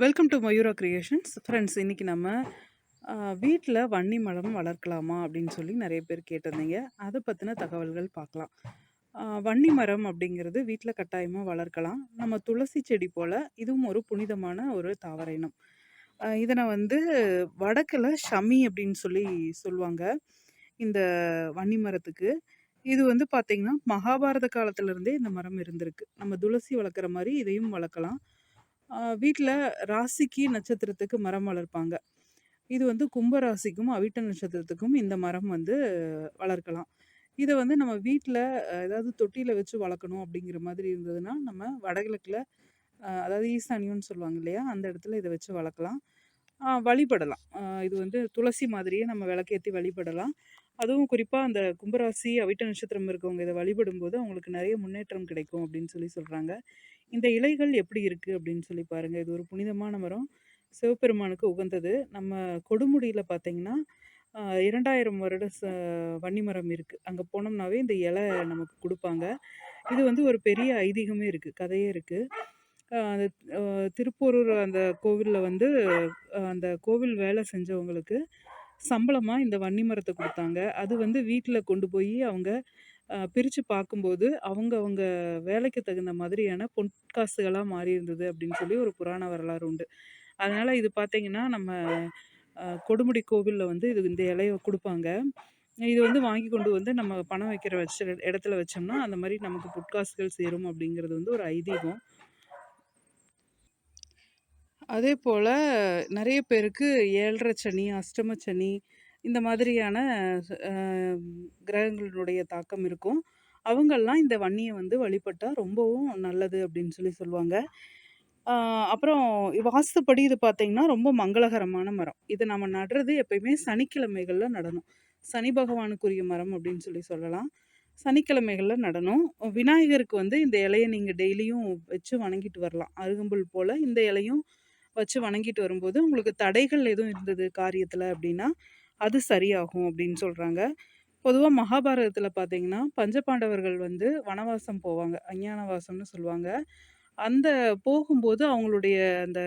Welcome to Mayura creations friends இன்றைக்கி நம்ம வீட்டில் வன்னி மரம் வளர்க்கலாமா அப்படின்னு சொல்லி நிறைய பேர் கேட்டிருந்தீங்க. அதை பற்றின தகவல்கள் பார்க்கலாம். வன்னி மரம் அப்படிங்கிறது வீட்டில் கட்டாயமாக வளர்க்கலாம். நம்ம துளசி செடி போல் இதுவும் ஒரு புனிதமான ஒரு தாவர இனம் இதனை வந்து வடக்கில் ஷமி அப்படின்னு சொல்லி சொல்லுவாங்க இந்த வன்னி மரத்துக்கு. இது வந்து பார்த்திங்கன்னா மகாபாரத காலத்துலேருந்தே இந்த மரம் இருந்திருக்கு. நம்ம துளசி வளர்க்குற மாதிரி இதையும் வளர்க்கலாம். வீட்டில் ராசிக்கு நட்சத்திரத்துக்கு மரம் வளர்ப்பாங்க. இது வந்து கும்பராசிக்கும் அவிட்ட நட்சத்திரத்துக்கும் இந்த மரம் வந்து வளர்க்கலாம். இதை வந்து நம்ம வீட்டில் ஏதாவது தொட்டியில் வச்சு வளர்க்கணும் அப்படிங்கிற மாதிரி இருந்ததுன்னா நம்ம வடகிழக்கில் அதாவது ஈசானியம்னு சொல்லுவாங்க இல்லையா அந்த இடத்துல இதை வச்சு வளர்க்கலாம். வழிபடலாம். இது வந்து துளசி மாதிரியே நம்ம விளக்கேற்றி வழிபடலாம். அதுவும் குறிப்பாக அந்த கும்பராசி அவிட்ட நட்சத்திரம் இருக்கவங்க இதை வழிபடும்போது அவங்களுக்கு நிறைய முன்னேற்றம் கிடைக்கும் அப்படின்னு சொல்லி சொல்கிறாங்க இந்த இலைகள் எப்படி இருக்குது அப்படின்னு சொல்லி பாருங்கள் இது ஒரு புனிதமான மரம். சிவபெருமானுக்கு உகந்தது. நம்ம கொடுமுடியில் பார்த்தீங்கன்னா இரண்டாயிரம் வருட ச வன்னிமரம் இருக்குது அங்கே போனோம்னாவே இந்த இலை நமக்கு கொடுப்பாங்க. இது வந்து ஒரு பெரிய ஐதீகமே இருக்குது கதையே இருக்குது அந்த திருப்போரூர் அந்த கோவிலில் வந்து அந்த கோவில் வேலை செஞ்சவங்களுக்கு சம்பளமாக இந்த வன்னி மரத்தை கொடுத்தாங்க. அது வந்து வீட்டில் கொண்டு போய் அவங்க பிரித்து பார்க்கும்போது அவங்க அவங்க வேலைக்கு தகுந்த மாதிரியான பொற்காசுகளாக மாறி இருந்தது அப்படின்னு சொல்லி ஒரு புராண வரலாறு உண்டு. அதனால் இது பார்த்தீங்கன்னா நம்ம கொடுமுடி கோவிலில் வந்து இது இந்த இலையை கொடுப்பாங்க. இது வந்து வாங்கி கொண்டு வந்து நம்ம பணம் வைக்கிற வச்ச இடத்துல வச்சோம்னா அந்த மாதிரி நமக்கு பொற்காசுகள் சேரும் அப்படிங்கிறது வந்து ஒரு ஐதீகம். அதே போல் நிறைய பேருக்கு ஏழரை சனி அஷ்டம சனி இந்த மாதிரியான அஹ், கிரகங்களுடைய தாக்கம் இருக்கும். அவங்கெல்லாம் இந்த வன்னியை வந்து வழிபட்டால் ரொம்பவும் நல்லது அப்படின்னு சொல்லி சொல்லுவாங்க. ஆஹ் அப்புறம் வாஸ்துப்படி இது பார்த்தீங்கன்னா ரொம்ப மங்களகரமான மரம். இதை நம்ம நடுறது எப்பயுமே சனிக்கிழமைகளில் நடணும். சனி பகவானுக்குரிய மரம் அப்படின்னு சொல்லி சொல்லலாம். சனிக்கிழமைகளில் நடணும். விநாயகருக்கு வந்து இந்த இலையை நீங்கள் டெய்லியும் வச்சு வணங்கிட்டு வரலாம். அருகம்புல் போல் இந்த இலையும் வச்சு வணங்கிட்டு வரும்போது உங்களுக்கு தடைகள் எதுவும் இருந்தது காரியத்தில் அப்படின்னா அது சரியாகும் அப்படின்னு சொல்கிறாங்க பொதுவாக மகாபாரதத்தில் பார்த்தீங்கன்னா பஞ்சபாண்டவர்கள் வந்து வனவாசம் போவாங்க அஞ்ஞானவாசம்னு சொல்லுவாங்க. அந்த போகும்போது அவங்களுடைய அந்த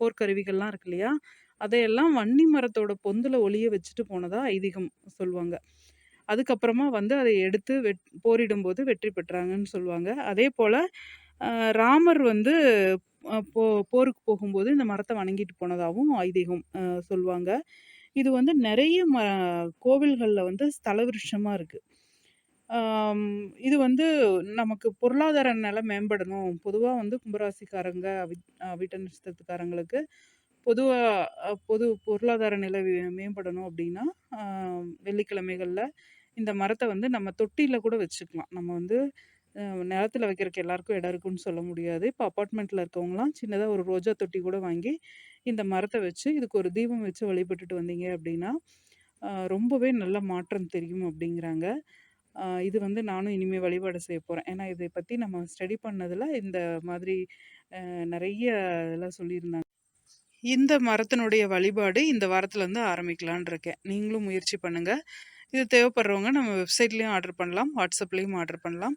போர்க்கருவிகள்லாம் இருக்கு இல்லையா அதையெல்லாம் வன்னி மரத்தோட பொந்தில் ஒளிய வச்சுட்டு போனதாக ஐதீகம் சொல்லுவாங்க. அதுக்கப்புறமா வந்து அதை எடுத்து வெட் போரிடும்போது வெற்றி பெற்றாங்கன்னு சொல்லுவாங்க. அதே போல் ராமர் வந்து போ போருக்கு போகும்போது இந்த மரத்தை வணங்கிட்டு போனதாகவும் ஐதீகம் சொல்லுவாங்க இது வந்து நிறைய ம கோவில்களில் வந்து ஸ்தல விருஷமாக இருக்குது இது வந்து நமக்கு பொருளாதார நிலை மேம்படணும். பொதுவாக வந்து கும்பராசிக்காரங்க வீட்ட அவிட்ட நட்சத்திரத்துக்காரங்களுக்கு பொதுவாக பொது பொருளாதார நிலை மேம்படணும் அப்படின்னா வெள்ளிக்கிழமைகளில் இந்த மரத்தை வந்து நம்ம தொட்டியில் கூட வச்சுக்கலாம். நம்ம வந்து நிலத்தில் வைக்கிறக்கு எல்லாருக்கும் இடம் இருக்குன்னு சொல்ல முடியாது. இப்போ அப்பார்ட்மெண்ட்டில் இருக்கவங்களாம் சின்னதாக ஒரு ரோஜா தொட்டி கூட வாங்கி இந்த மரத்தை வச்சு இதுக்கு ஒரு தீபம் வச்சு வழிபட்டுட்டு வந்தீங்க அப்படின்னா ரொம்பவே நல்ல மாற்றம் தெரியும் அப்படிங்கிறாங்க. இது வந்து நானும் இனிமேல் வழிபாடு செய்ய போகிறேன் ஏன்னா இதை பற்றி நம்ம ஸ்டடி பண்ணதில் இந்த மாதிரி நிறைய இதெல்லாம் சொல்லியிருந்தாங்க. இந்த மரத்தினுடைய வழிபாடு இந்த வாரத்துலேருந்து ஆரம்பிக்கலான் இருக்கேன். நீங்களும் முயற்சி பண்ணுங்கள் இது தேவைப்படுறவங்க நம்ம வெப்சைட்லேயும் ஆர்டர் பண்ணலாம். வாட்ஸ்அப்லேயும் ஆர்டர் பண்ணலாம்.